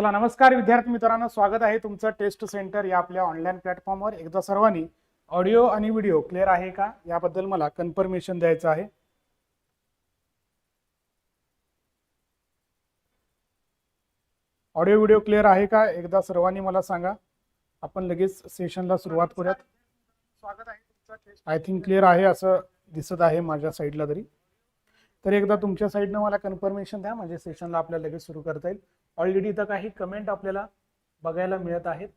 चला नमस्कार विद्यार्थी मित्रांनो स्वागत आहे तुमचं टेस्ट सेंटर या आपल्या ऑनलाईन प्लॅटफॉर्मवर एकदा सर्वांनी ऑडिओ आणि व्हिडिओ क्लिअर आहे का? याबद्दल मला कन्फर्मेशन द्यायचं आहे. ऑडिओ व्हिडिओ क्लिअर आहे का? एकदा सर्वांनी मला सांगा. आपण लगेच सेशनला सुरुवात करूयात. स्वागत आहे आय थिंक क्लिअर आहे असं दिसत आहे माझ्या साईडला तरी. तर एकदा तुमच्या साईडनं मला कन्फर्मेशन द्या म्हणजे सेशनला आपल्याला लगेच सुरू करता येईल. ऑलरेडी इथं काही कमेंट आपल्याला बघायला मिळत आहेत.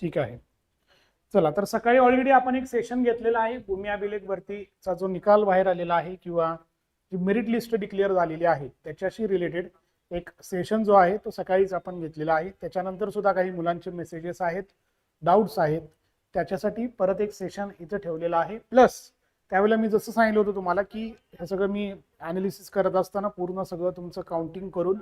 ठीक आहे. चला तर सकाळी ऑलरेडी आपण एक सेशन घेतलेला आहे. भूमी अभिलेख भरतीचा जो निकाल बाहेर आलेला आहे किंवा जी मेरिट लिस्ट डिक्लेअर झालेली आहे त्याच्याशी रिलेटेड एक सेशन जो आहे तो सकाळीच आपण घेतलेला आहे. त्याच्यानंतर सुद्धा काही मुलांचे मेसेजेस आहेत डाऊट्स आहेत. त्याच्यासाठी परत एक सेशन इथं ठेवलेलं आहे. प्लस त्यावेळेला मी जसं सांगितलं होतं तुम्हाला की हे सगळं मी ॲनालिसिस करत असताना पूर्ण सगळं तुमचं काउंटिंग करून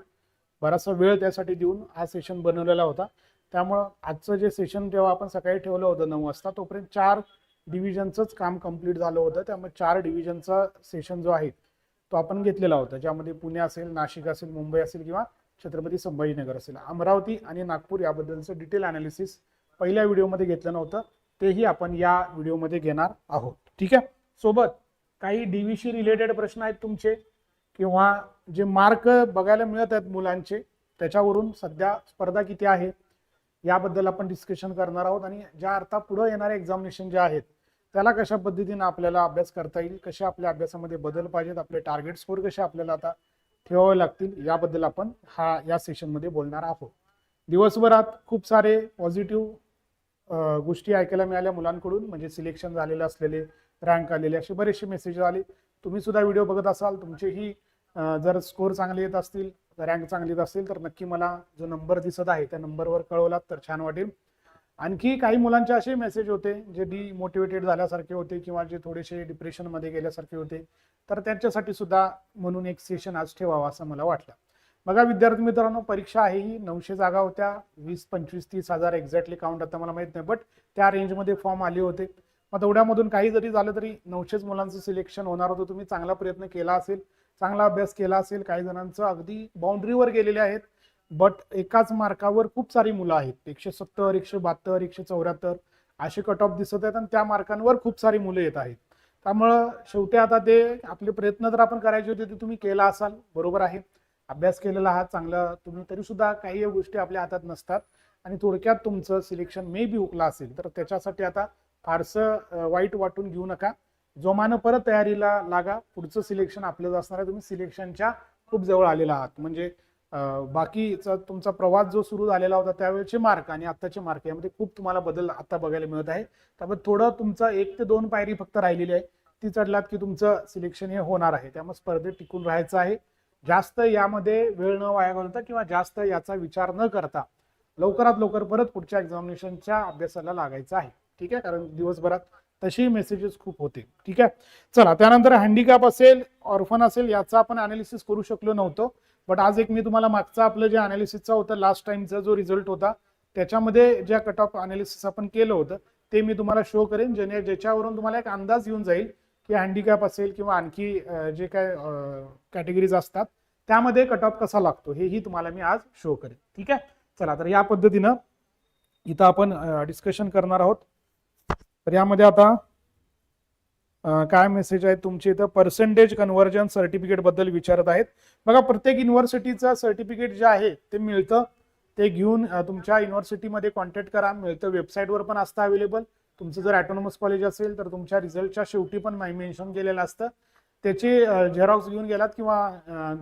बराचसा वेळ त्यासाठी देऊन हा सेशन बनवलेला होता. त्यामुळं आजचं जे सेशन जेव्हा आपण सकाळी ठेवलं होतं नऊ वाजता तोपर्यंत चार डिव्हिजनचंच काम कंप्लीट झालं होतं. त्यामुळे चार डिव्हिजनचा सेशन जो आहे तो आपण घेतलेला होता. ज्यामध्ये पुणे असेल नाशिक असेल मुंबई असेल किंवा छत्रपती संभाजीनगर असेल. अमरावती आणि नागपूर याबद्दलचं डिटेल अनालिसिस पहिल्या व्हिडिओमध्ये घेतलं नव्हतं. तेही आपण या व्हिडिओमध्ये घेणार आहोत. ठीक आहे? सोबत काही डीव्हीशी रिलेटेड प्रश्न आहेत तुमचे किंवा जे मार्क बघायला मिळत आहेत मुलांचे त्याच्यावरून सध्या स्पर्धा किती आहे याबद्दल आपण डिस्कशन करणार आहोत आणि ज्या अर्थात पुढे येणारे एक्झामिनेशन जे आहेत त्याला कशा पद्धतीने आपल्याला अभ्यास करता येईल कशा आपल्या अभ्यासामध्ये बदल पाहिजेत आपले टार्गेट स्कोर कसे आपल्याला आता ठेवावे लागतील याबद्दल आपण हा या सेशनमध्ये बोलणार आहोत. दिवसभरात खूप सारे पॉझिटिव्ह गोष्टी ऐकायला मिळाल्या मुलांकडून म्हणजे सिलेक्शन झालेले असलेले रँक आलेले. असे बरेचसे मेसेज आले. तुम्ही सुद्धा व्हिडिओ बघत असाल तुमचेही जर स्कोर चांगले येत असतील रँक चांगली येत असतील तर नक्की मला जो नंबर दिसत आहे त्या नंबरवर कळवलात तर छान वाटेल. आणखी काही मुलांचे असे मेसेज होते जे डिमोटिवेटेड झाल्यासारखे होते किंवा जे थोडेसे डिप्रेशनमध्ये गेल्यासारखे होते तर त्यांच्यासाठी सुद्धा म्हणून एक सेशन आज ठेवावा असं मला वाटलं. बघा विद्यार्थी मित्रांनो परीक्षा आहे ही नऊशे जागा होत्या वीस पंचवीस तीस हजार एक्झॅक्टली काउंट आता मला माहीत नाही बट त्या रेंजमध्ये फॉर्म आले होते. मग तेवढ्यामधून काही जरी झालं तरी नऊशेच मुलांचं सिलेक्शन होणार होतं. तुम्ही चांगला प्रयत्न केला असेल चांगला अभ्यास केला असेल काही जणांचं अगदी बाउंड्रीवर गेलेले आहेत. बट एकाच मार्कावर खूप सारी मुलं आहेत. एकशे सत्तर एकशे बहात्तर एकशे चौऱ्याहत्तर असे कट ऑफ दिसत आहेत आणि त्या मार्कांवर खूप सारी मुलं येत आहेत. त्यामुळं शेवटी आता ते आपले प्रयत्न जर आपण करायचे होते ते तुम्ही केला असाल. बरोबर आहे. अभ्यास केलेला आहात चांगला. तुम्ही तरी सुद्धा काही गोष्टी आपल्या हातात नसतात. आणि थोडक्यात तुमचं सिलेक्शन मे बी हुकला असेल. तर त्याच्यासाठी आता फारसं वाईट वाटून घेऊ नका. जोमानं परत तयारीला लागा. पुढचं सिलेक्शन आपल्याला असणार आहे. तुम्ही सिलेक्शनच्या खूप जवळ आलेला आहात. म्हणजे बाकीचा तुमचा प्रवास जो सुरू झालेला होता त्यावेळेचे मार्क आणि आत्ताचे मार्क यामध्ये खूप तुम्हाला बदल आता बघायला मिळत आहे. त्यामुळे थोडं तुमचं एक ते दोन पायरी फक्त राहिलेली आहे. ती चढलात की तुमचं सिलेक्शन हे होणार आहे. त्यामुळे स्पर्धेत टिकून राहायचं आहे. जास्त यामध्ये वेळ न वाया घालता किंवा जास्त याचा विचार न करता लवकरात लवकर परत पुढच्या एक्झामिनेशनच्या अभ्यासाला लागायचं आहे. ठीक आहे? कारण दिवसभरात तशी मेसेजेस खूप होते. ठीक आहे? चला त्यानंतर हँडिकॅप असेल ऑर्फन असेल याचा आपण अनालिसिस करू शकलो नव्हतो. बट आज एक मी तुम्हाला मागचा आपलं जे अनालिसिसचा होता लास्ट टाइमचा जो रिझल्ट होता त्याच्यामध्ये ज्या कट ऑफ अनालिसिस आपण केलं होतं ते मी तुम्हाला शो करेन. जेणे ज्याच्यावरून तुम्हाला एक अंदाज येऊन जाईल की हँडिकॅप असेल किंवा आणखी जे काय कॅटेगरीज असतात त्यामध्ये कट ऑफ कसा लागतो हेही तुम्हाला मी आज शो करेन. ठीक आहे? चला तर या पद्धतीनं इथं आपण डिस्कशन करणार आहोत. तर यामध्ये आता काय मेसेज आहे तुमचे इथं? पर्सेंटेज कन्व्हर्जन सर्टिफिकेटबद्दल विचारत आहेत. बघा प्रत्येक युनिव्हर्सिटीचं सर्टिफिकेट जे आहे ते मिळतं. ते घेऊन तुमच्या युनिव्हर्सिटीमध्ये कॉन्टॅक्ट करा. मिळतं वेबसाईटवर पण असतं अवेलेबल तुमचं जर ॲटोनॉमस कॉलेज असेल तर तुमच्या रिझल्टच्या शेवटी पण मेन्शन केलेलं असतं. त्याचे झेरॉक्स घेऊन गेलात किंवा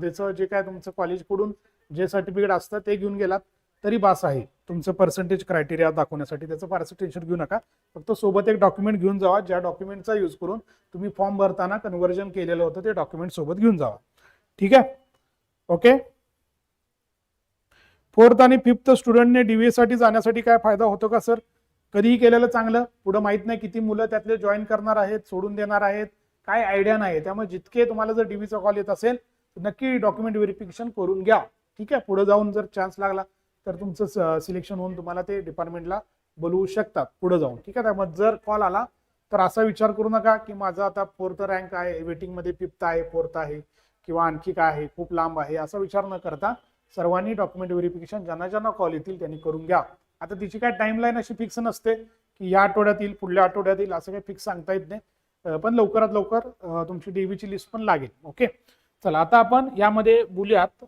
त्याचं जे काय तुमचं कॉलेजकडून जे सर्टिफिकेट असतं ते घेऊन गेलात. तरी बास आहे. तुमचं पर्सेंटेज क्रायटेरिया दाखवण्यासाठी त्याचं फारसं टेन्शन घेऊ नका. फक्त सोबत एक डॉक्युमेंट घेऊन जावा. ज्या डॉक्युमेंटचा यूज करून तुम्ही फॉर्म भरताना कन्व्हर्जन केलेलं होतं ते डॉक्युमेंट सोबत घेऊन जावा. ठीक आहे? ओके फोर्थ आणि फिफ्थ स्टुडंटने डीव्हीए साठी जाण्यासाठी काय फायदा होतो का सर कधीही केलेलं चांगलं. पुढं माहीत नाही किती मुलं त्यातले जॉईन करणार आहेत सोडून देणार आहेत. काय आयडिया नाही. त्यामुळे जितके तुम्हाला जर डीव्हीचा कॉल येत असेल तर नक्की डॉक्युमेंट व्हेरिफिकेशन करून घ्या. ठीक आहे? पुढे जाऊन जर चान्स लागला तर तुमचं सिलेक्शन होऊन तुम्हाला ते डिपार्टमेंटला बोलवू शकतात पुढे जाऊन. ठीक आहे? त्यामुळे जर कॉल आला तर असा विचार करू नका की माझा आता फोर्थ रँक आहे वेटिंगमध्ये फिफ्थ आहे फोर्थ आहे किंवा आणखी काय आहे खूप लांब आहे असा विचार न करता सर्वांनी डॉक्युमेंट व्हेरिफिकेशन ज्यांना ज्यांना कॉल येतील त्यांनी करून घ्या. आता तिची काय टाइमलाईन अशी फिक्स नसते की या आठवड्यात येईल पुढल्या आठवड्यात येईल असं काही फिक्स सांगता येत नाही. पण लवकरात लवकर तुमची डीव्हीची लिस्ट पण लागेल. ओके चला आता आपण यामध्ये बोलूयात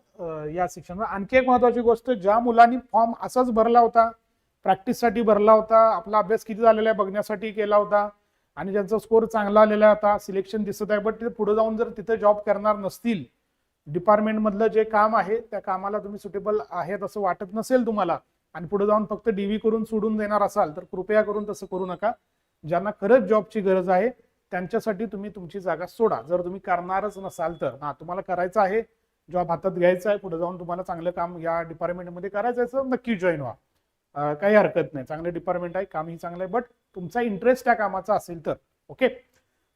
या सेक्शनवर आणखी एक महत्वाची गोष्ट ज्या मुलांनी फॉर्म असाच भरला होता प्रॅक्टिससाठी भरला होता आपला अभ्यास किती झालेला आहे बघण्यासाठी केला होता आणि ज्यांचा स्कोर चांगला आलेला होता सिलेक्शन दिसत आहे बट ते पुढे जाऊन जर तिथे जॉब करणार नसतील डिपार्टमेंटमधलं जे काम आहे त्या कामाला तुम्ही सुटेबल आहेत असं वाटत नसेल तुम्हाला आणि पुढे जाऊन फक्त डीव्ही करून सोडून देणार असाल तर कृपया करून तसं करू नका. ज्यांना खरंच जॉबची गरज आहे त्यांच्यासाठी तुम्ही तुमची जागा सोडा. जर तुम्ही करणारच नसाल तर. हा तुम्हाला करायचं आहे जॉब हातात घ्यायचा आहे पुढे जाऊन तुम्हाला चांगलं काम या डिपार्टमेंटमध्ये करायचं आहे नक्की जॉईन व्हा. काही हरकत नाही. चांगलं डिपार्टमेंट आहे कामही चांगलं आहे बट तुमचा इंटरेस्ट त्या कामाचा असेल तर. ओके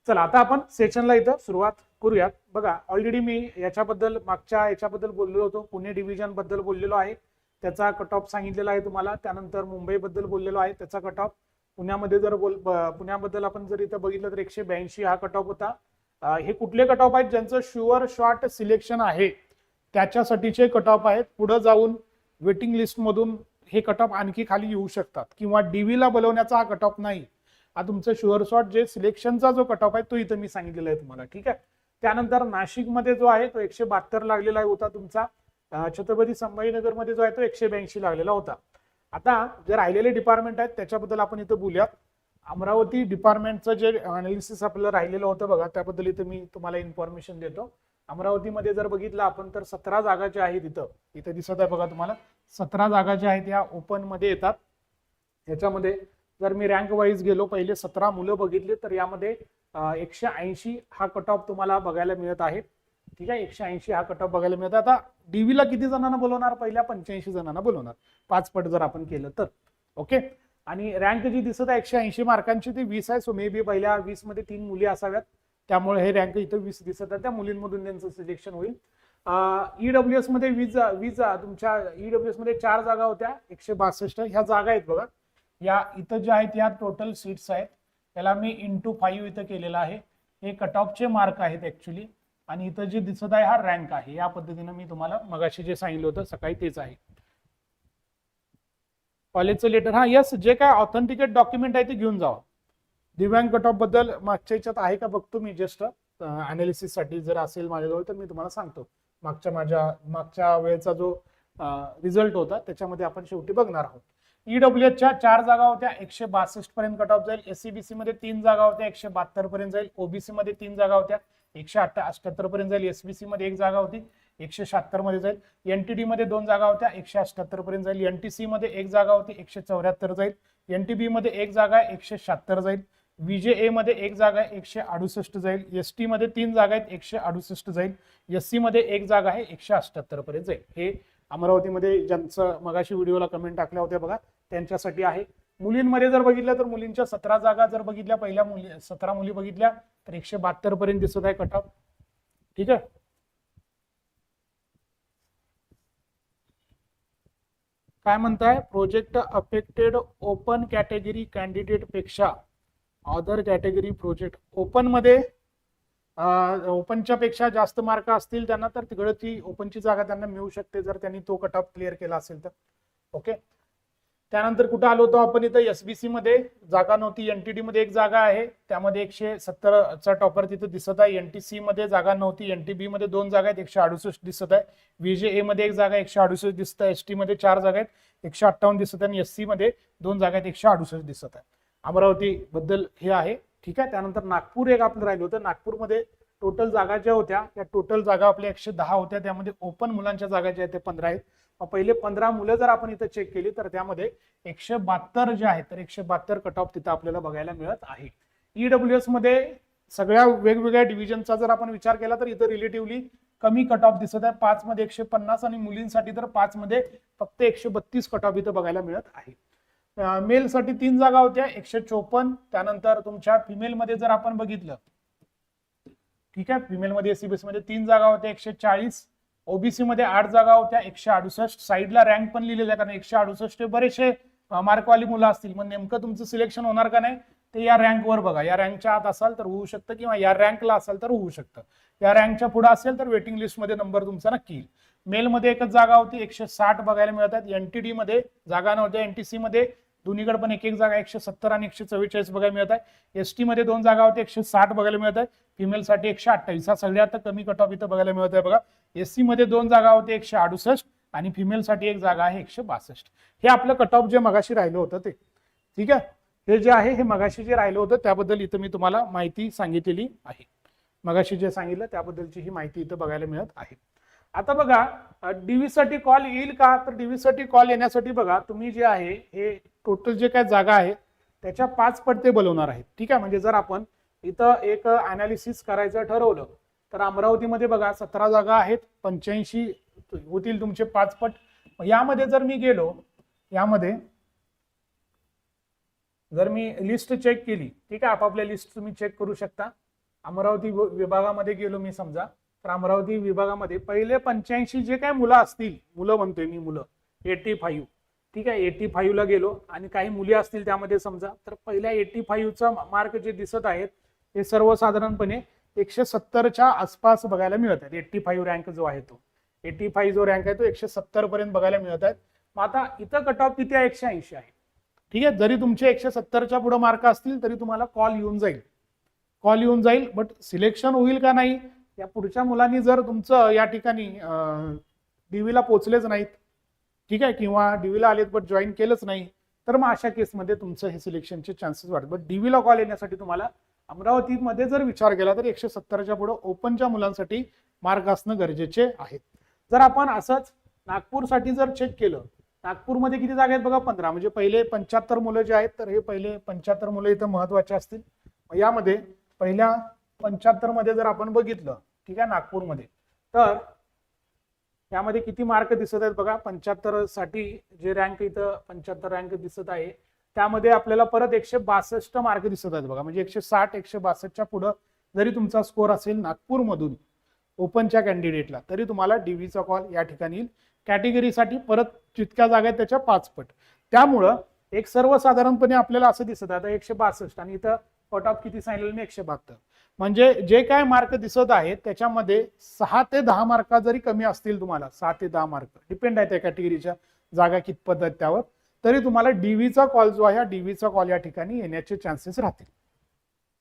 चला आता आपण सेशनला इथं सुरुवात करूयात. बघा ऑलरेडी मी याच्याबद्दल मागच्या याच्याबद्दल बोललेलो होतो. पुणे डिव्हिजनबद्दल बोललेलो आहे. त्याचा कट ऑफ सांगितलेला आहे तुम्हाला. त्यानंतर मुंबईबद्दल बोललेलो आहे. त्याचा कट ऑफ पुण्यामध्ये जर बोल ब- पुण्याबद्दल आपण जर इथं बघितलं तर एकशे ब्याऐंशी हा कट ऑफ होता हे कुठले कट ऑफ आहेत? ज्यांचं शुअर शॉर्ट सिलेक्शन आहे त्याच्यासाठीचे कट ऑफ आहेत. पुढे जाऊन वेटिंग लिस्ट मधून हे कट ऑफ आणखी खाली येऊ शकतात. किंवा डीव्हीला बोलवण्याचा हा कट ऑफ नाही. हा तुमचं शुअर शॉट जे सिलेक्शनचा जो कट ऑफ आहे तो इथं मी सांगितलेला आहे तुम्हाला. ठीक आहे? त्यानंतर नाशिकमध्ये जो आहे तो एकशे बहात्तर लागलेला होता तुमचा. छत्रपती संभाजीनगरमध्ये जो आहे तो एकशे ब्याऐंशी लागलेला होता. आता जे राहिलेले डिपार्टमेंट आहेत त्याच्याबद्दल आपण इथं बोलूयात. अमरावती डिपार्टमेंटचं जे अनालिसिस आपलं राहिलेलं होतं बघा त्याबद्दल इथं मी तुम्हाला इन्फॉर्मेशन देतो. अमरावतीमध्ये जर बघितलं आपण तर सतरा जागा ज्या आहेत इथं इथं दिसत आहे बघा तुम्हाला सतरा जागा ज्या आहेत या ओपनमध्ये येतात. याच्यामध्ये जर मी रँक वाईज गेलो पहिले सतरा मुलं बघितली तर यामध्ये एकशे ऐंशी हा कट ऑफ तुम्हाला बघायला मिळत आहे. ठीक आहे एकशे ऐंशी हा कट ऑफ बघायला मिळतो आता डीव्हीला किती जणांना बोलवणार? पहिल्या पंच्याऐंशी जणांना बोलवणार. पाच पट जर आपण केलं तर. ओके आणि रँक जी दिसत आहे एकशे ऐंशी मार्कांची ती वीस आहे. सो मे बी पहिल्या वीसमध्ये तीन मुली असाव्यात. त्यामुळे हे रँक इथं वीस दिसत आहे. त्या मुलींमधून त्यांचं सिलेक्शन होईल. ईडब्ल्यू एसमध्ये वीज वीज तुमच्या ईडब्ल्यू एसमध्ये चार जागा होत्या. एकशे बासष्ट. ह्या जागा आहेत बघा. या इथं ज्या आहेत या टोटल सीट्स आहेत. त्याला मी इंटू फाईव्ह इथं केलेलं आहे. हे कट ऑफचे मार्क आहेत ऍक्च्युली आणि इथं जे दिसत आहे हा रँक आहे. या पद्धतीनं मी तुम्हाला मगाशी जे सांगितलं होतं सकाळी तेच आहे. कॉलेजचं लेटर हा यस जे काय ऑथेंटिकेट डॉक्युमेंट आहे ते घेऊन जावा. दिव्यांग कट ऑफबद्दल मागच्या याच्यात आहे का बघतो मी जस्ट अनालिसिससाठी जर असेल माझ्याजवळ तर मी तुम्हाला सांगतो. मागच्या माझ्या मागच्या वेळेचा जो रिझल्ट होता त्याच्यामध्ये आपण शेवटी बघणार आहोत. ईडब्ल्यू च्या चार जागा होत्या एकशे बासष्ट पर्यंत कट ऑफ जाईल. एससीबीसी मध्ये तीन जागा होत्या एकशे बहात्तर पर्यंत जाईल. ओबीसी मध्ये तीन जागा होत्या एकशे अठ्याहत्तर पर्यंत जाईल. एसबीसी मध्ये एक जागा होती एकशे शहात्तरमध्ये जाईल. एनटीडी मध्ये दोन जागा होत्या एकशे अठ्याहत्तर पर्यंत जाईल. एनटीसी मध्ये एक जागा होती एकशे चौऱ्याहत्तर जाईल. एनटीबी मध्ये एक जागा आहे एकशे शहात्तर जाईल. विजे ए मध्ये एक जागा आहे एकशे अडुसष्ट जाईल. एस टी मध्ये तीन जागा आहेत एकशे अडुसष्ट जाईल. एस सी मध्ये एक जागा आहे एकशे अठ्याहत्तर पर्यंत जाईल. हे अमरावतीमध्ये ज्यांचं मगाशी व्हिडिओला कमेंट टाकल्या होत्या बघा त्यांच्यासाठी आहे. मुलींमध्ये जर बघितलं तर मुलींच्या सतरा जागा जर बघितल्या पहिल्या मुली सतरा मुली बघितल्या तर एकशे बहात्तर पर्यंत दिसत आहे कट ऑफ ठीक आहे? काय म्हणताय? प्रोजेक्ट अफेक्टेड ओपन कॅटेगरी कॅन्डिडेटपेक्षा अदर कॅटेगरी प्रोजेक्ट ओपनमध्ये ओपनच्या पेक्षा जास्त मार्क असतील त्यांना तर तिकडे ती ओपनची जागा त्यांना मिळू शकते जर त्यांनी तो कट ऑफ क्लिअर केला असेल तर. ओके त्यानंतर कुठं आलो होतो आपण इथं? एसबीसी मध्ये. जागा नव्हती. एनटीडी मध्ये एक जागा आहे. त्यामध्ये एकशे सत्तरचा टॉपर तिथं दिसत आहे. एनटीसी मध्ये जागा नव्हती. एनटीबी मध्ये दोन जागा आहेत. एकशे अडुसष्ट दिसत आहे. व्हीजे ए मध्ये एक जागा आहे, एकशे अडुसष्ट दिसत आहे. एस टी मध्ये चार जागा आहेत. एकशे अठ्ठावन्न दिसत आहे. आणि एस सी मध्ये दोन जागा आहेत. एकशे अडुसष्ट दिसत आहे. अमरावती बद्दल हे आहे. ठीक आहे. त्यानंतर नागपूर एक आपलं राहिलं होतं. नागपूरमध्ये टोटल जागा ज्या होत्या त्या टोटल जागा आपल्या एकशे दहा होत्या. त्यामध्ये ओपन मुलांच्या जागा ज्या आहेत ते पंधरा आहेत. मग पहिले पंधरा मुलं जर आपण इथं चेक केली तर त्यामध्ये एकशे बहात्तर जे आहेत तर एकशे बहात्तर कट ऑफ तिथं आपल्याला बघायला मिळत आहे. ईडब्ल्यू एसमध्ये सगळ्या वेगवेगळ्या डिव्हिजनचा जर आपण विचार केला तर इथं रिलेटिव्हली कमी कट ऑफ दिसत आहे. पाच मध्ये एकशे पन्नास आणि मुलींसाठी तर पाच मध्ये फक्त एकशे बत्तीस कट ऑफ इथं बघायला मिळत आहे. मेल साठी तीन जागा होत्या एकशे चोपन्न. त्यानंतर तुमच्या फिमेलमध्ये जर आपण बघितलं ठीक आहे फिमेल मध्ये एसीबीएसमध्ये तीन जागा होत्या एकशे चाळीस. ओबीसी मध्ये आठ जागा होत्या एकशे अडुसष्ट. साईडला रँक पण लिहिलेला आहे कारण एकशे अडुसष्ट बरेचसे मार्कवाली मुलं असतील. मग नेमकं तुमचं सिलेक्शन होणार का नाही ते या रँकवर बघा. या रँकच्या आत असाल तर होऊ शकतं किंवा या रँकला असाल तर होऊ शकतं. या रँकच्या पुढे असेल तर वेटिंग लिस्टमध्ये नंबर तुमचा नक्की येईल. मेलमध्ये एकच जागा होती एकशे साठ बघायला मिळतात एनटीडी मध्ये जागा नव्हत्या. एनटीसी मध्ये दोन्हीकडे पण एक एक जागा एकशे सत्तर आणि एकशे चव्वेचाळीस बघायला मिळत आहे. एस टी मध्ये दोन जागा होत्या एकशे साठ बघायला मिळत आहे. फिमेलसाठी एकशे अठ्ठावीस. हा सगळ्यात कमी कट ऑफ इथं बघायला मिळत आहे बघा. एससी मध्ये दोन जागा होत्या एकशे अडुसष्ट आणि फिमेलसाठी एक जागा आहे एकशे बासष्ट. हे आपलं कट ऑफ जे मगाशी राहिलं होतं ते. ठीक आहे? हे जे आहे हे मगाशी जे राहिलं होतं त्याबद्दल इथं मी तुम्हाला माहिती सांगितलेली आहे. मगाशी जे सांगितलं त्याबद्दलची ही माहिती इथं बघायला मिळत आहे. आता बघा डीव्ही साठी कॉल येईल का? तर डीव्ही साठी कॉल येण्यासाठी बघा तुम्ही जे आहे हे टोटल जे काय जागा आहे त्याच्या पाच पट ते बोलवणार आहेत. ठीक आहे? म्हणजे जर आपण इथं एक अनालिसिस करायचं ठरवलं तर अमरावतीमध्ये बघा सतरा जागा आहेत पंच्याऐंशी होतील तुमचे पाच पट. मग यामध्ये जर मी गेलो यामध्ये जर मी लिस्ट चेक केली ठीक आहे? आपापल्या लिस्ट तुम्ही चेक करू शकता. अमरावती वि- विभागामध्ये गेलो मी समजा तर अमरावती विभागामध्ये पहिले पंच्याऐंशी जे काय मुलं असतील मुलं म्हणतोय मी मुलं एटी फाईव्ह ठीक आहे एटी फाईव्हला गेलो आणि काही मुली असतील त्यामध्ये समजा तर पहिल्या एटी फाईव्हचा मार्क जे दिसत आहेत हे सर्वसाधारणपणे एकशे सत्तरच्या आसपास बघायला मिळत आहेत. एट्टी फाईव्ह रँक जो आहे तो. एटी फाईव्ह जो रँक आहे तो एकशे सत्तर पर्यंत बघायला मिळत आहेत. मग आता इथं कट ऑफ किती आहे? एकशे ऐंशी आहे. ठीक आहे जरी तुमचे एकशे सत्तरच्या पुढे मार्क असतील तरी तुम्हाला कॉल येऊन जाईल. कॉल येऊन जाईल बट सिलेक्शन होईल का नाही या पुढच्या मुलांनी जर तुमचं या ठिकाणी डीव्हीला पोचलेच नाहीत ठीक आहे? किंवा डीव्हीला आलेत बट जॉईन केलंच नाही तर मग अशा केसमध्ये तुमचं हे सिलेक्शनचे चान्सेस वाढतात. बट डीव्हीला कॉल येण्यासाठी तुम्हाला अमरावतीमध्ये जर विचार केला तर एकशे सत्तरच्या पुढे ओपनच्या मुलांसाठी मार्क असणं गरजेचे आहे. जर आपण असंच नागपूरसाठी जर चेक केलं नागपूरमध्ये किती जागा आहेत बघा? पंधरा. म्हणजे पहिले पंच्याहत्तर मुलं जे आहेत तर हे पहिले पंच्याहत्तर मुलं इथं महत्त्वाचे असतील. यामध्ये पहिल्या पंच्याहत्तरमध्ये जर आपण बघितलं ठीक आहे? नागपूरमध्ये तर यामध्ये किती मार्क दिसत आहेत बघा पंच्याहत्तरसाठी जे रँक इथं पंच्याहत्तर रँक दिसत आहे त्यामध्ये आपल्याला परत एकशे बासष्ट मार्क दिसत आहेत बघा. म्हणजे एकशे साठ एकशे बासष्टच्या पुढं जरी तुमचा स्कोर असेल नागपूरमधून ओपनच्या कॅन्डिडेटला तरी तुम्हाला डीव्हीचा कॉल या ठिकाणी येईल. कॅटेगरीसाठी परत जितक्या जागा आहेत त्याच्या पाचपट त्यामुळं एक सर्वसाधारणपणे आपल्याला असं दिसत आहे एकशे बासष्ट आणि इथं कट ऑफ किती सांगितलं? मी एकशे बहात्तर. म्हणजे जे काय मार्क दिसत आहेत त्याच्यामध्ये सहा ते दहा मार्क जरी कमी असतील तुम्हाला सहा ते दहा मार्क डिपेंड आहे त्या कॅटेगरीच्या जागा कितपत आहेत त्यावर तरी तुम्हाला डीव्हीचा कॉल जो आहे डीव्हीचा कॉल या ठिकाणी येण्याचे चान्सेस राहतील.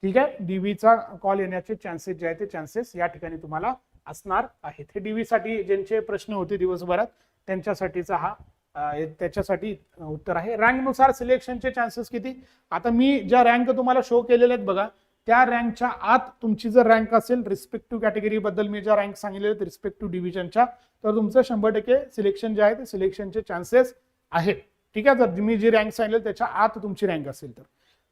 ठीक आहे? डीव्हीचा कॉल येण्याचे चान्सेस जे आहे ते चान्सेस या ठिकाणी तुम्हाला असणार आहेत. हे डीव्हीसाठी ज्यांचे प्रश्न होते दिवसभरात त्यांच्यासाठीचा हा त्याच्यासाठी उत्तर आहे. रँकनुसार सिलेक्शनचे चान्सेस किती? आता मी ज्या रँक तुम्हाला शो केलेले आहेत बघा त्या रँकच्या आत तुमची जर रँक असेल रिस्पेक्टिव्ह कॅटेगरी बद्दल मी ज्या रँक सांगितले आहेत रिस्पेक्टिव्ह डिव्हिजनच्या तर तुमचं शंभर टक्के सिलेक्शन जे आहे ते सिलेक्शनचे चान्सेस आहेत. ठीक आहे? जर मी जी रँक सांगितले त्याच्या आत तुमची रँक असेल तर.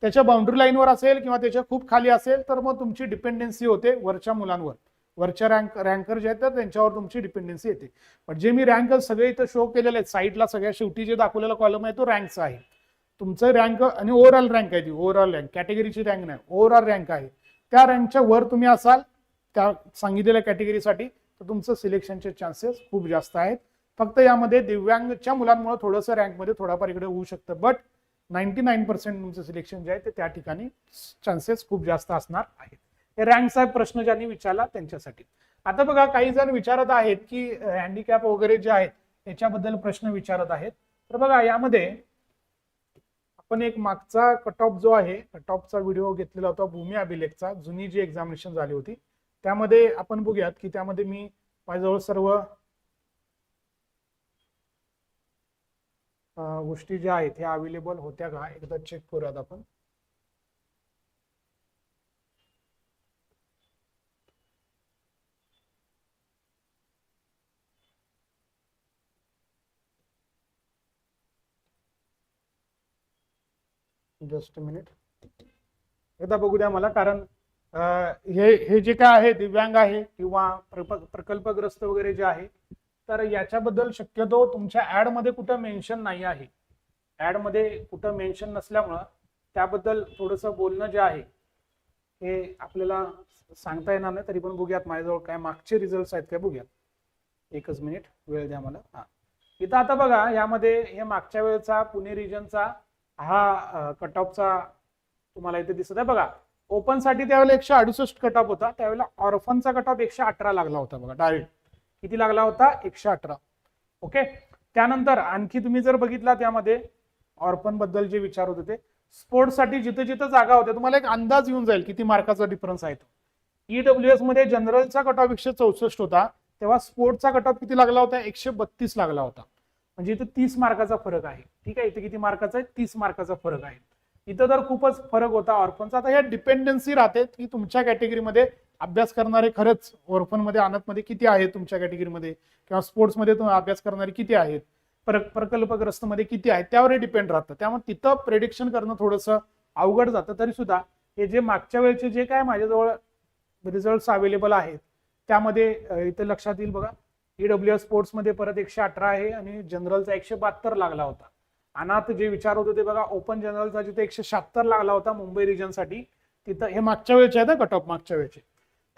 त्याच्या बाउंड्री लाईनवर असेल किंवा त्याच्या खूप खाली असेल तर मग तुमची डिपेंडन्सी होते वरच्या मुलांवर. वरच्या रँक रँकर जे आहेत तर त्यांच्यावर तुमची डिपेंडन्सी येते. पण जे मी रँक सगळे इथं शो केलेले आहेत साईडला सगळ्या शेवटी जे दाखवलेला कॉलम आहे तो रँकचा आहे. तुमचं रँक आणि ओव्हरऑल रँक आहे ती. ओव्हरऑल रँक कॅटेगरीची रँक नाही. ओव्हरऑल रँक आहे. त्या रँकच्या वर तुम्ही असाल त्या सांगितलेल्या कॅटेगरीसाठी तर तुमचं सिलेक्शनचे चान्सेस खूप जास्त आहेत. फक्त यामध्ये दिव्यांगच्या मुलांमुळे थोडंसं रँकमध्ये थोडाफार इकडे होऊ शकतं. बट नाईन्टी नाईन पर्सेंट तुमचं सिलेक्शन जे आहे ते त्या ठिकाणी चान्सेस खूप जास्त असणार आहेत. हे रँकचा प्रश्न ज्यांनी विचारला त्यांच्यासाठी. आता बघा काही जण विचारत आहेत की हँडिकॅप वगैरे जे आहेत त्याच्याबद्दल प्रश्न विचारत आहेत. तर बघा यामध्ये आपण एक मागचा कट ऑफ जो आहे कट ऑफचा व्हिडिओ घेतलेला होता भूमी अभिलेखचा जुनी जी एक्झामिनेशन झाली होती त्यामध्ये आपण बघूयात की त्यामध्ये मी माझ्याजवळ सर्व गोष्टी ज्या आहेत ह्या अवेलेबल होत्या का? एकदा चेक करूयात आपण. Just minute. एकदा बघू द्या मला कारण हे हे जे काय आहे दिव्यांग आहे किंवा प्रप- प्रकल्पग्रस्त वगैरे जे आहे तर याच्याबद्दल शक्यतो तुमच्या ऍडमध्ये कुठं मेन्शन नाही आहे. ऍडमध्ये कुठं मेन्शन नसल्यामुळं त्याबद्दल थोडंसं बोलणं जे आहे हे आपल्याला सांगता येणार नाही तरी पण बघूयात माझ्याजवळ काय मागचे रिझल्ट आहेत काय बघूयात. एकच मिनिट वेळ द्या मला. हा. इथं आता बघा यामध्ये हे मागच्या वेळेचा पुणे रिजनचा हा कट ऑफचा तुम्हाला इथे दिसत आहे. बघा ओपनसाठी त्यावेळेला एकशे अडुसष्ट कट ऑफ होता. त्यावेळेला ऑर्फनचा कट ऑफ एकशे अठरा लागला होता बघा डायरेक्ट किती लागला होता? एकशे अठरा. ओके त्यानंतर आणखी तुम्ही जर बघितला त्यामध्ये ऑर्फनबद्दल जे विचार होते ते स्पोर्टसाठी जिथे जिथे जागा होत्या तुम्हाला एक अंदाज येऊन जाईल किती मार्काचा डिफरन्स आहे तो. ईडब्ल्यू एसमध्ये जनरलचा कट ऑफ एकशे चौसष्ट होता. तेव्हा स्पोर्टचा कट ऑफ किती लागला होता? एकशे बत्तीस लागला होता. म्हणजे इथे तीस मार्काचा फरक आहे. ठीक आहे? इथे किती मार्काचा आहे? तीस मार्काचा फरक आहे. इथं तर खूपच फरक होता ऑर्फनचा. आता ह्या डिपेंडन्सी राहते की तुमच्या कॅटेगरीमध्ये अभ्यास करणारे खरंच ऑर्फनमध्ये आणतमध्ये किती आहेत तुमच्या कॅटेगरीमध्ये? किंवा स्पोर्ट्समध्ये अभ्यास करणारे किती आहेत? प्र प्रकल्पग्रस्त मध्ये किती आहेत? त्यावर डिपेंड राहतं. त्यामुळे तिथं प्रेडिक्शन करणं थोडंसं अवघड जातं. तरी सुद्धा हे जे मागच्या वेळेचे जे काय माझ्याजवळ रिझल्ट अवेलेबल आहेत त्यामध्ये इथं लक्षात येईल बघा. ईडब्ल्यू एस स्पोर्ट्समध्ये परत एकशे अठरा आहे आणि जनरलचा एकशे बहात्तर लागला होता. अनाथ जे विचार होते ते बघा ओपन जनरलचा जिथे एकशे शहात्तर लागला होता मुंबई रिजनसाठी तिथं हे मागच्या वेळचे आहेत कट ऑफ मागच्या वेळचे.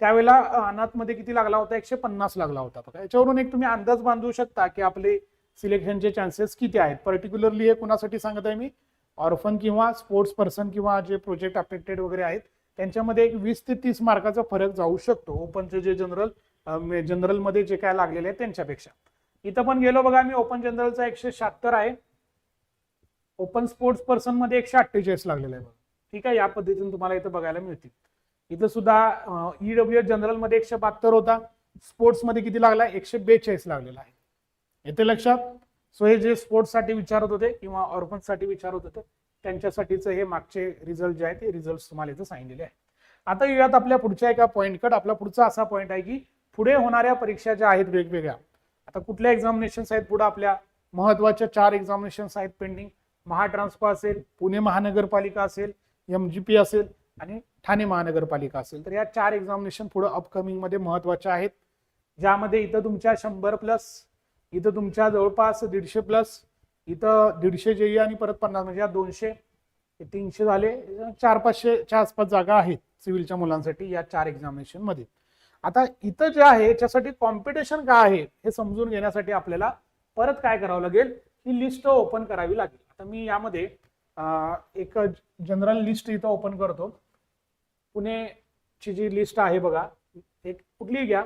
त्यावेळेला अनाथमध्ये किती लागला होता? एकशे पन्नास लागला होता. बघा याच्यावरून एक तुम्ही अंदाज बांधू शकता की आपले सिलेक्शनचे चान्सेस किती आहेत? पर्टिक्युलरली हे कुणासाठी सांगत आहे मी? ऑर्फन किंवा स्पोर्ट्स पर्सन किंवा जे प्रोजेक्ट अफेक्टेड वगैरे आहेत त्यांच्यामध्ये एक वीस ते तीस मार्काचा फरक जाऊ शकतो. ओपनचे जे जनरल जनरलमध्ये जे काय लागलेले आहेत त्यांच्यापेक्षा. इथं पण गेलो बघा मी ओपन जनरलचा एकशे शहात्तर आहे. ओपन स्पोर्ट्स पर्सनमध्ये एकशे अठ्ठेचाळीस लागलेलं आहे बघा. ठीक आहे या पद्धतीने तुम्हाला इथं बघायला मिळतील. इथं सुद्धा ईडब्ल्यू एस जनरलमध्ये एकशे बहात्तर होता. स्पोर्ट्समध्ये किती लागला? एकशे बेचाळीस लागलेला आहे. येते लक्षात? सो हे जे स्पोर्ट्ससाठी विचारत होते किंवा ऑर्फन्ससाठी साठी विचारत होते त्यांच्यासाठीच हे मागचे रिझल्ट जे आहेत ते रिझल्ट तुम्हाला इथं सांगितलेले आहेत. आता येऊयात आपल्या पुढच्या एका पॉईंटकडे आपला पुढचा असा पॉईंट आहे की पुढे होणाऱ्या परीक्षा ज्या आहेत वेगवेगळ्या. आता कुठल्या एक्झामिनेशन्स आहेत पुढे आपल्या? महत्त्वाच्या चार एक्झामिनेशन्स आहेत पेंडिंग महाट्रान्सफर असेल पुणे महानगरपालिका असेल यम जी पी असेल आणि ठाणे महानगरपालिका असेल. तर या चार एक्झामिनेशन पुढे अपकमिंगमध्ये महत्त्वाच्या आहेत. ज्यामध्ये इथं तुमच्या शंभर प्लस इथं तुमच्या जवळपास दीडशे प्लस इथं दीडशे जे आणि परत पन्नास म्हणजे या दोनशे तीनशे झाले चार पाचशेच्या आसपास जागा आहेत सिव्हिलच्या मुलांसाठी या चार एक्झामिनेशनमध्ये. आता इथं जे आहे याच्यासाठी कॉम्पिटिशन काय आहे हे समजून घेण्यासाठी आपल्याला परत काय करावं लागेल? ही लिस्ट ओपन करावी लागेल. आता मी यामध्ये एक जनरल लिस्ट इथं ओपन करतो. पुणेची जी लिस्ट आहे बघा एक कुठली घ्या.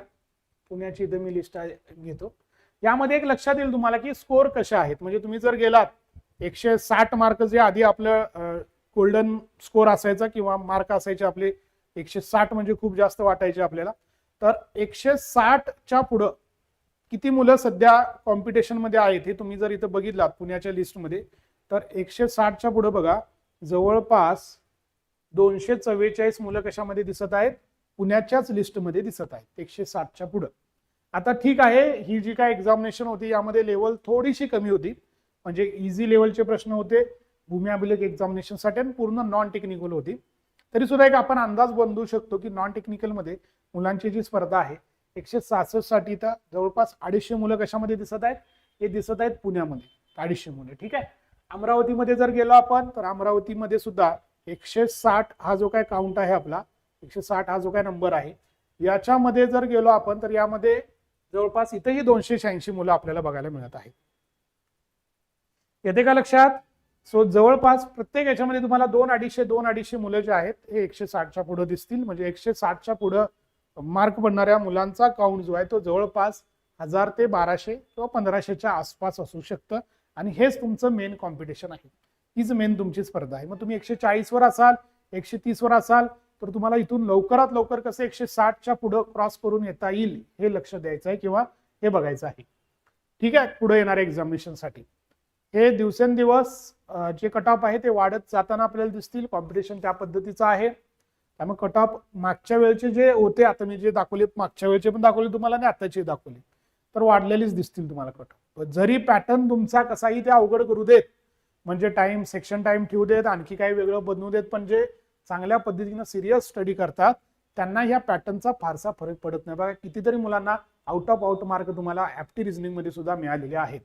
पुण्याची इथं मी लिस्ट घेतो. यामध्ये एक लक्षात येईल तुम्हाला की स्कोर कशा आहेत. म्हणजे तुम्ही जर गेलात एकशे साठ मार्क जे आधी आपलं गोल्डन स्कोर असायचा किंवा मार्क असायचे आपले एकशे साठ म्हणजे खूप जास्त वाटायचे आपल्याला. तर एकशे साठच्या पुढं किती मुलं सध्या कॉम्पिटिशनमध्ये आहेत हे तुम्ही जर इथं बघितलात पुण्याच्या लिस्टमध्ये तर एकशे साठच्या पुढं बघा जवळपास दोनशे चव्वेचाळीस मुलं कशामध्ये दिसत आहेत? पुण्याच्याच लिस्टमध्ये दिसत आहेत एकशे साठच्या पुढं. आता ठीक आहे ही जी काय एक्झामिनेशन होती यामध्ये लेवल थोडीशी कमी होती. म्हणजे इझी लेवलचे प्रश्न होते भूमी अभिलेख एक्झामिनेशनसाठी आणि पूर्ण नॉन टेक्निकल होती. तरी सुद्धा एक आपण अंदाज बांधू शकतो की नॉन टेक्निकलमध्ये मुलांची जी स्पर्धा आहे एकशे सहासष्टसाठी तर जवळपास अडीचशे मुलं कशामध्ये दिसत आहेत? हे दिसत आहेत पुण्यामध्ये अडीचशे मुलं ठीक आहे? अमरावतीमध्ये जर गेलो आपण तर अमरावतीमध्ये सुद्धा एकशे साठ हा जो काय काउंट आहे आपला एकशे साठ हा जो काय नंबर आहे याच्यामध्ये जर गेलो आपण तर यामध्ये जवळपास इथेही दोनशे शहाऐंशी मुलं आपल्याला बघायला मिळत आहेत. येते का लक्षात? सो जवळपास प्रत्येक याच्यामध्ये तुम्हाला दोन अडीचशे दोन अडीचशे मुलं जे आहेत हे एकशे साठच्या पुढे दिसतील. म्हणजे एकशे साठच्या पुढं मार्क पडणाऱ्या मुलांचा काउंट जो आहे तो जवळपास हजार ते बाराशे किंवा पंधराशेच्या आसपास असू शकतं. आणि हेच तुमचं मेन कॉम्पिटिशन आहे. हीच मेन तुमची स्पर्धा आहे. मग तुम्ही एकशे चाळीसवर असाल एकशे तीसवर असाल तर तुम्हाला इथून लवकरात लवकर कसं एकशे साठच्या पुढं क्रॉस करून येता येईल हे लक्ष द्यायचं आहे किंवा हे बघायचं आहे. ठीक आहे? पुढे येणाऱ्या एक्झामिनेशनसाठी हे दिवसेंदिवस जे कट ऑफ आहे ते वाढत जाताना आपल्याला दिसतील. कॉम्पिटिशन त्या पद्धतीचं आहे. त्यामुळे कट ऑफ मागच्या वेळचे जे होते आता मी जे दाखवले मागच्या वेळचे पण दाखवले तुम्हाला आणि आताचे दाखवले. तर वाढलेलीच दिसतील तुम्हाला कट ऑफ जरी पॅटर्न तुमचा कसाही ते अवघड करू देत म्हणजे टाइम सेक्शन टाइम ठेवू देत आणखी काही वेगळं बनवू देत पण जे चांगल्या पद्धतीनं सिरियस स्टडी करतात त्यांना ह्या पॅटर्नचा फारसा फरक पडत नाही. बघा कितीतरी मुलांना आउट ऑफ आउट मार्क तुम्हाला ऍप्टी रिझनिंगमध्ये सुद्धा मिळालेले आहेत.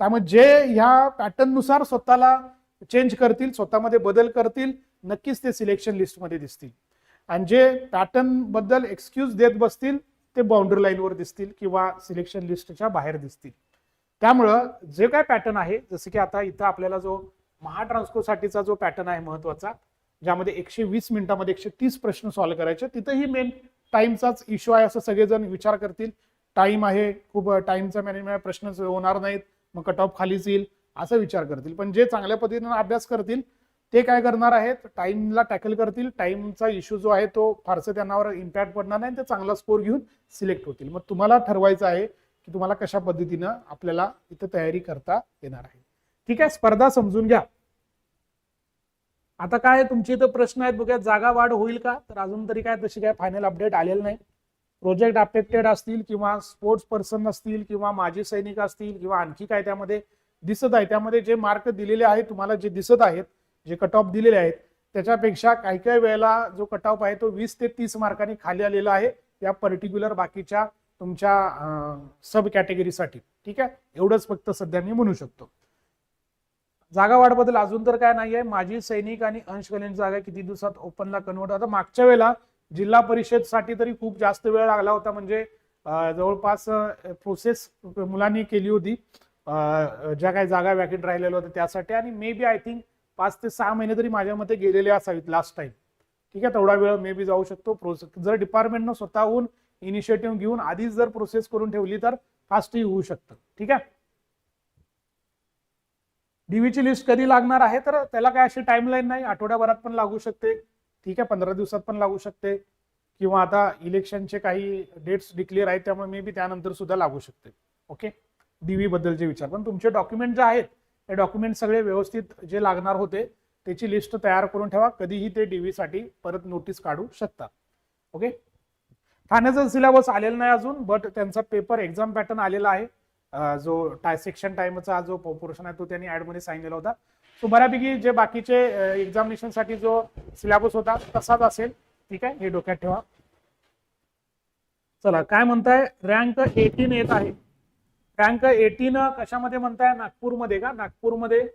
त्यामुळे जे ह्या पॅटर्ननुसार स्वतःला चेंज करतील स्वतःमध्ये बदल करतील नक्कीच ते सिलेक्शन लिस्टमध्ये दिसतील. आणि जे पॅटर्नबद्दल एक्सक्यूज देत बसतील ते बाउंड्री लाईनवर दिसतील किंवा सिलेक्शन लिस्टच्या बाहेर दिसतील. त्यामुळं जे काय पॅटर्न आहे जसं की आता इथं आपल्याला जो महाट्रान्सकोसाठीचा जो पॅटर्न आहे महत्त्वाचा ज्यामध्ये एकशे वीस मिनिटामध्ये एकशे तीस प्रश्न सॉल्व्ह करायचे तिथंही मेन टाइमचाच इश्यू आहे असं सगळेजण विचार करतील. टाइम आहे खूप टाइमचा मॅनेजमेंट प्रश्नच होणार नाहीत मग कट ऑफ खालीच येईल असा विचार करतील. पण जे चांगल्या पद्धतीने अभ्यास करतील ते काय करणार आहेत? टाइमला टॅकल करतील. टाइमचा इश्यू जो आहे तो फारसं त्यांनावर इम्पॅक्ट पडणार नाही ते चांगला स्कोर घेऊन सिलेक्ट होतील. मग तुम्हाला ठरवायचं आहे की तुम्हाला कशा पद्धतीनं आपल्याला इथं तयारी करता येणार आहे. ठीक आहे? स्पर्धा समजून घ्या. आता काय तुमचे इथं प्रश्न आहेत. बघा जागा वाढ होईल का? तर अजून तरी काय? तशी काय फायनल अपडेट आलेलं नाही. प्रोजेक्ट अफेक्टेड असतील किंवा स्पोर्ट्स पर्सन असतील किंवा माजी सैनिक असतील किंवा आणखी काय त्यामध्ये दिसत आहे. त्यामध्ये जे मार्क दिलेले आहेत तुम्हाला जे दिसत आहेत जे कट ऑफ दिलेले आहेत त्याच्यापेक्षा काही काही वेळेला जो कट ऑफ आहे तो वीस ते तीस मार्कांनी खाली आलेला आहे या पर्टिक्युलर बाकीच्या तुमच्या सब कॅटेगरीसाठी ठीक आहे? एवढंच फक्त सध्या मी म्हणू शकतो. जागा वाढबद्दल अजून तर काय नाही आहे माजी सैनिक आणि अंशकालीन जागा किती दिवसात ओपनला कन्वर्ट आता मागच्या वेळेला जिल्हा परिषदसाठी तरी खूप जास्त वेळ लागला होता. म्हणजे जवळपास प्रोसेस मुलांनी केली होती. ज्या काही जागा वॅकेट राहिलेल्या होत्या त्यासाठी. आणि मे बी आय थिंक पाच ते सहा महिने तरी माझ्या मते गेलेले असावेत लास्ट टाइम ठीक आहे तेवढा वेळ मे बी जाऊ शकतो. प्रोसेस जर डिपार्टमेंटनं स्वतःहून इनिशिएटिव्ह घेऊन आधीच जर प्रोसेस करून ठेवली तर फास्टही होऊ शकतं. ठीक आहे? डीव्हीची लिस्ट कधी लागणार आहे? तर त्याला काय अशी टाइमलाईन नाही. आठवड्याभरात पण लागू शकते. ठीक आहे पंधरा दिवसात पण लागू शकते. किंवा आता इलेक्शनचे काही डेट्स डिक्लेअर आहेत त्यामुळे मे बी त्यानंतर सुद्धा लागू शकते. ओके डीव्ही बद्दलचे विचार. पण तुमचे डॉक्युमेंट जे आहेत हे डॉक्युमेंट सगळे व्यवस्थित जे लागणार होते त्याची लिस्ट तयार करून ठेवा. कधीही ते डीव्ही साठी परत नोटीस काढू शकता. ओके ठाण्याचा सिलेबस आलेला नाही अजून बट त्यांचा पेपर एक्झाम पॅटर्न आलेला आहे. जो टाय सेक्शन टाइमचा जो पोर्शन आहे तो त्यांनी ऍडमध्ये सांगितलेला होता. सो बऱ्यापैकी जे बाकीचे एक्झामिनेशनसाठी जो सिलेबस होता तसाच असेल. ठीक आहे? हे डोक्यात ठेवा. चला काय म्हणताय? रँक एटीन येत आहे. रँक एटीन कशामध्ये म्हणताय? नागपूरमध्ये का? नागपूरमध्ये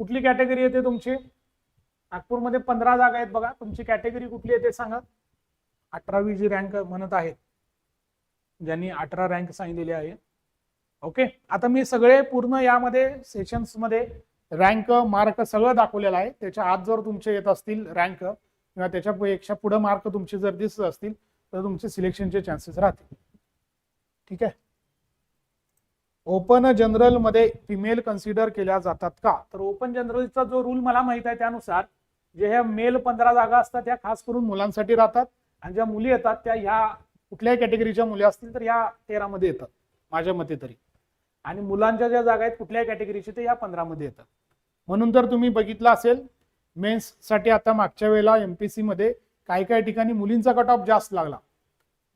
कुठली कॅटेगरी येते तुमची? नागपूरमध्ये पंधरा जागा आहेत बघा. तुमची कॅटेगरी कुठली येते सांगा. अठरावी जी रँक म्हणत आहेत. ज्यांनी अठरा रँक सांगितलेली आहे. ओके आता मी सगळे पूर्ण यामध्ये सेशन्समध्ये रँक मार्क सगळं दाखवलेलं आहे. त्याच्या आत जर तुमचे येत असतील रँक किंवा त्याच्यापेक्षा पुढे मार्क तुमचे जर दिसत असतील तर तुमचे सिलेक्शनचे चान्सेस राहतील. ठीक आहे? ओपन जनरलमध्ये फिमेल कन्सिडर केल्या जातात का? तर ओपन जनरलचा जो रूल मला माहीत आहे त्यानुसार जे ह्या मेल पंधरा जागा असतात त्या खास करून मुलांसाठी राहतात. आणि ज्या मुली येतात त्या ह्या कुठल्याही कॅटेगरीच्या मुली असतील तर ह्या तेरामध्ये येतात. माझ्या मते तरी. आणि मुलांच्या ज्या जागा आहेत कुठल्याही कॅटेगरीचे ते या पंधरामध्ये येतात. म्हणून तर तुम्ही बघितलं असेल मेन्ससाठी आता मागच्या वेळेला एमपीसी मध्ये काही काही ठिकाणी मुलींचा कट ऑफ जास्त लागला.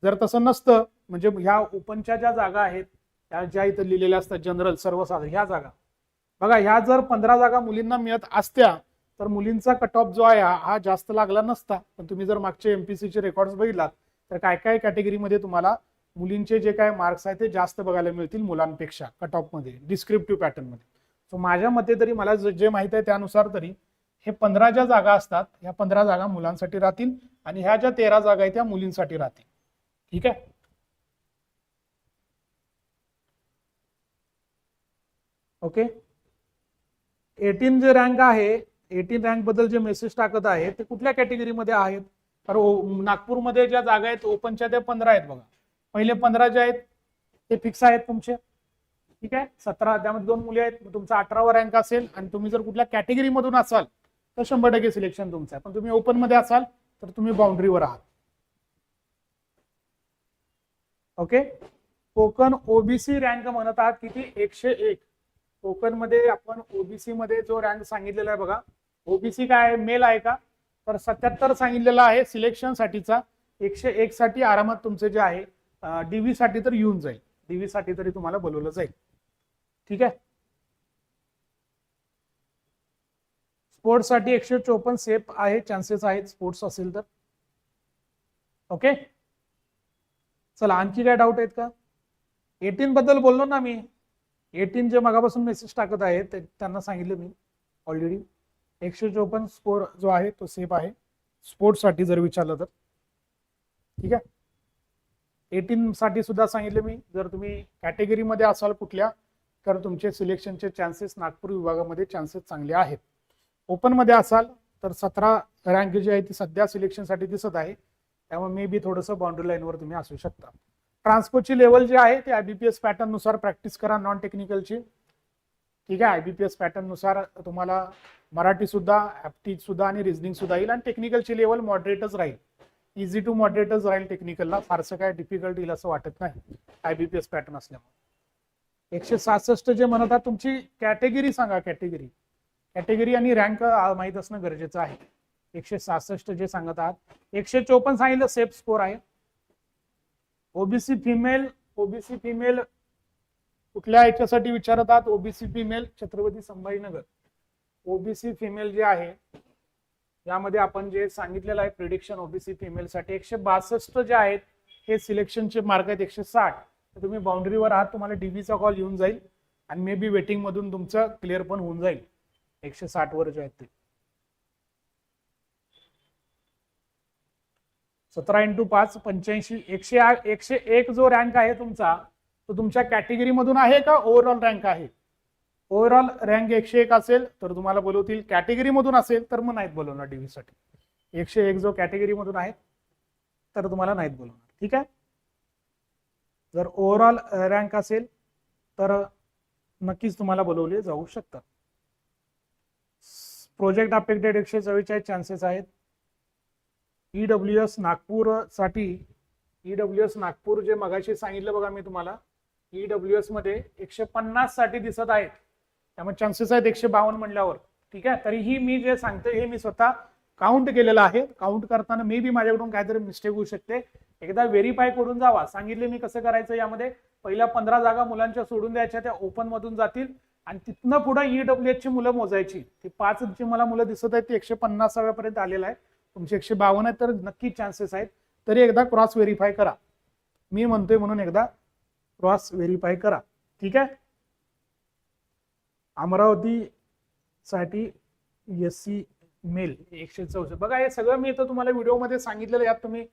जर तसं नसतं म्हणजे ह्या ओपनच्या ज्या जागा आहेत त्या ज्या इथं लिहिलेल्या असतात जनरल सर्वसाधारण. ह्या जागा. बघा ह्या जर पंधरा जागा मुलींना मिळत असत्या तर मुलींचा कट ऑफ जो आहे हा- जास्त लागला नसता. पण तुम्ही जर मागचे एमपीसीचे रेकॉर्ड बघितलात तर काय काय कॅटेगरीमध्ये तुम्हाला मुलींचे जे काय मार्क्स आहेत ते जास्त बघायला मिळतील मुलांपेक्षा कट ऑफमध्ये डिस्क्रिप्टिव्ह पॅटर्नमध्ये. सो माझ्या मते तरी मला जे जे माहीत आहे त्यानुसार तरी हे पंधरा ज्या जागा असतात ह्या पंधरा जागा मुलांसाठी राहतील आणि ह्या ज्या तेरा जागा आहेत त्या मुलींसाठी राहतील. ठीक आहे? ओके? एटीन जे रँक आहे एटीन रँकबद्दल जे मेसेज टाकत आहे ते कुठल्या कॅटेगरीमध्ये आहेत? तर नागपूरमध्ये ज्या जागा आहेत ओपनच्या त्या पंधरा आहेत बघा. पहिले पंधरा जे आहेत ते फिक्स आहेत तुमचे. ठीक आहे? सतरा त्यामध्ये दोन मुली आहेत मग तुमचा अठरावा रँक असेल आणि तुम्ही जर कुठल्या कॅटेगरी मधून असाल तर शंभर टक्के सिलेक्शन तुमचं आहे. पण तुम्ही ओपनमध्ये असाल तर तुम्ही बाउंड्रीवर आहात. ओके? कोकण ओबीसी रँक म्हणत आहात किती? एकशे एक. कोकणमध्ये आपण ओबीसी मध्ये जो रँक सांगितलेला आहे बघा. ओबीसी काय आहे? मेल आहे का? तर सत्याहत्तर सांगितलेला आहे सिलेक्शन साठीचा. एकशे एक साठी आरामात तुमचे जे आहे डीव्ही साठी तर येऊन जाईल. डीव्ही साठी तरी तुम्हाला बोलवलं जाईल. ठीक आहे? स्पोर्ट्ससाठी एकशे चोपन्न सेफ आहे. चान्सेस आहेत स्पोर्ट्स असेल तर. ओके चला आणखी काय डाऊट आहेत का? एटीन बद्दल बोललो ना मी. एटीन जे मगापासून मेसेज टाकत आहे ते त्यांना सांगितलं मी ऑलरेडी एकशे चोपन्न स्कोर जो आहे तो सेफ आहे. स्पोर्टसाठी जर विचारलं तर. ठीक आहे? एटीन साठी सुद्धा सांगितलं मी. जर तुम्ही कॅटेगरीमध्ये असाल कुठल्या तर तुमचे सिलेक्शनचे चान्सेस नागपूर विभागामध्ये चान्सेस चांगले आहेत. ओपनमध्ये असाल तर सतरा रँक जी आहे ती सध्या सिलेक्शनसाठी दिसत आहे. त्यामुळे मे बी थोडंसं बाउंड्री लाईनवर तुम्ही असू शकता. ट्रान्सपोर्टची लेवल जी आहे ती आयबीपीएस पॅटर्ननुसार प्रॅक्टिस करा नॉन टेक्निकलची ठीक आहे? आयबीपीएस पॅटर्ननुसार तुम्हाला मराठी सुद्धा ऍप्टिक सुद्धा आणि रिजनिंग सुद्धा येईल आणि टेक्निकलची लेवल मॉडरेटच राहील. इझी टू मॉडरेटच राहील टेक्निकलला फारसं काय डिफिकल्ट येईल असं वाटत नाही आयबीपीएस पॅटर्न असल्यामुळे. एकशे सहासष्ट जे म्हणत आहात तुमची कॅटेगरी सांगा कॅटेगरी कॅटेगरी आणि रँक माहीत असणं गरजेचं आहे. एकशे सहासष्ट जे सांगत आहात एकशे चोपन्न सांगितलं सेफ स्कोर आहे. ओबीसी फिमेल ओबीसी फिमेल कुठल्या याच्यासाठी विचारत आहात? OBC female Chhatrapati Sambhajinagar. OBC female जे आहे यामध्ये आपण जे सांगितलेलं आहे प्रिडिक्शन ओबीसी फिमेल साठी एकशे बासष्ट जे आहेत हे सिलेक्शनचे मार्क आहेत एकशे साठ. तर तुम्ही बाउंड्रीवर आहात तुम्हाला डीबीचा कॉल येऊन जाईल आणि मे बी वेटिंग मधून तुमचं क्लिअर पण होऊन जाईल. एकशे साठ वर जे आहेत ते. सतरा इंटू पाच पंच्याऐंशी एकशे एकशे एक जो रँक आहे तुमचा तो तुमच्या कॅटेगरीमधून आहे का ओव्हरऑल रँक आहे? ओव्हरऑल रँक एकशे एक असेल तर तुम्हाला बोलवतील कॅटेगरी मधून असेल तर मग नाहीत बोलवणार DV साठी एकशे एक जो कॅटेगरी मधून आहे तर तुम्हाला नाहीत बोलवणार. ठीक आहे? जर ओव्हरऑल रँक असेल तर नक्कीच तुम्हाला बोलवले जाऊ शकतात. प्रोजेक्ट अफेक्टेड एकशे चव्वेचाळीस चान्सेस आहेत. ईडब्ल्यू एस नागपूरसाठी ई डब्ल्यू एस नागपूर जे मगाशी सांगितलं बघा मी तुम्हाला ईडब्ल्यू एसमध्ये एकशे पन्नाससाठी दिसत आहेत. त्यामुळे चान्सेस आहेत एकशे बावन्न म्हणल्यावर. ठीक आहे? तरीही मी जे सांगते हे मी स्वतः काउंट केलेलं आहे. काउंट करताना मे बी माझ्याकडून काहीतरी मिस्टेक होऊ शकते. एकदा व्हेरीफाय करून जावा. सांगितले मी कसं करायचं यामध्ये? पहिल्या पंधरा जागा मुलांच्या सोडून द्यायच्या त्या ओपन मधून जातील. आणि तिथनं पुढे ईडब्ल्यू ची मुलं मोजायची. ती पाच जी मला मुलं दिसत आहेत ती एकशे पन्नासाव्यापर्यंत आलेलं आहे. तुमचे एकशे बावन्न आहेत तर नक्की चान्सेस आहेत. तरी एकदा क्रॉस व्हेरीफाय करा. मी म्हणतोय म्हणून एकदा क्रॉस व्हेरीफाय करा. ठीक आहे? अमरावती साठी एस सी मेल एकशे चौसष्ट. बघा हे सगळं मी इथं तुम्हाला व्हिडिओमध्ये सांगितलेलं यात तुम्ही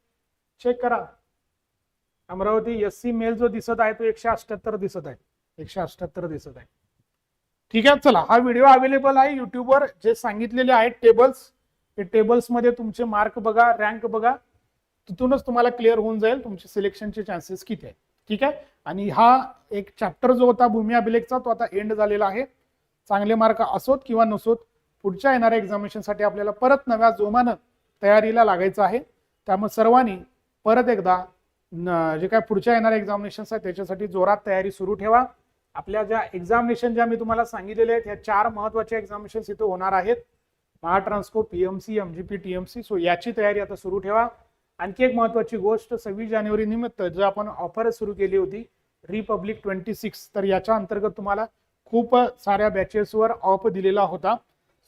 चेक करा. अमरावती एस सी मेल जो दिसत आहे तो एकशे अष्ट्याहत्तर दिसत आहे. एकशे अष्ट्याहत्तर दिसत आहे. ठीक आहे? चला हा व्हिडिओ अवेलेबल आहे युट्यूबवर जे सांगितलेले आहेत टेबल्स हे टेबल्समध्ये तुमचे मार्क बघा रँक बघा. तिथूनच तुम्हाला क्लिअर होऊन जाईल तुमचे सिलेक्शनचे चान्सेस किती आहेत. ठीक आहे? आणि हा एक चॅप्टर जो होता भूमी अभिलेखचा तो आता एंड झालेला आहे. चांगले मार्क असोत किंवा नसोत पुढच्या येणाऱ्या एक्झामिनेशनसाठी आपल्याला परत नव्या जोमानं तयारीला लागायचं आहे. त्यामुळे सर्वांनी परत एकदा जे काय पुढच्या येणाऱ्या एक्झामिनेशन्स आहेत त्याच्यासाठी जोरात तयारी सुरू ठेवा. आपल्या ज्या एक्झामिनेशन ज्या मी तुम्हाला सांगितलेल्या आहेत ह्या चार महत्त्वाच्या एक्झामिनेशन्स इथं होणार आहेत. Mahatransco PMC MGP TMC so. याची तयारी आता सुरू ठेवा. आणखी एक महत्वाची गोष्ट सव्वीस जानेवारी निमित्त जो आपण ऑफर सुरू केली होती रिपब्लिक ट्वेंटी सिक्स तर याच्या अंतर्गत तुम्हाला खूप साऱ्या बॅचेसवर ऑफ दिलेला होता.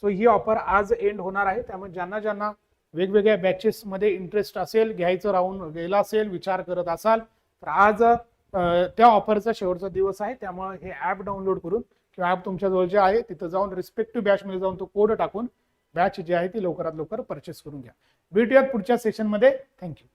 सो ही ऑफर आज एंड होणार आहे. त्यामुळे ज्यांना ज्यांना वेगवेगळ्या बॅचेसमध्ये इंटरेस्ट असेल घ्यायचं राहून गेला असेल विचार करत असाल तर आज त्या ऑफरचा शेवटचा दिवस आहे. त्यामुळे हे ऍप डाउनलोड करून किंवा ऍप तुमच्या जवळ जे आहे तिथं जाऊन रिस्पेक्टिव्ह बॅचमध्ये जाऊन तो कोड टाकून बॅच जी आहे ती लवकरात लवकर परचेस करून घ्या. भेटूयात पुढच्या सेशनमध्ये थँक्यू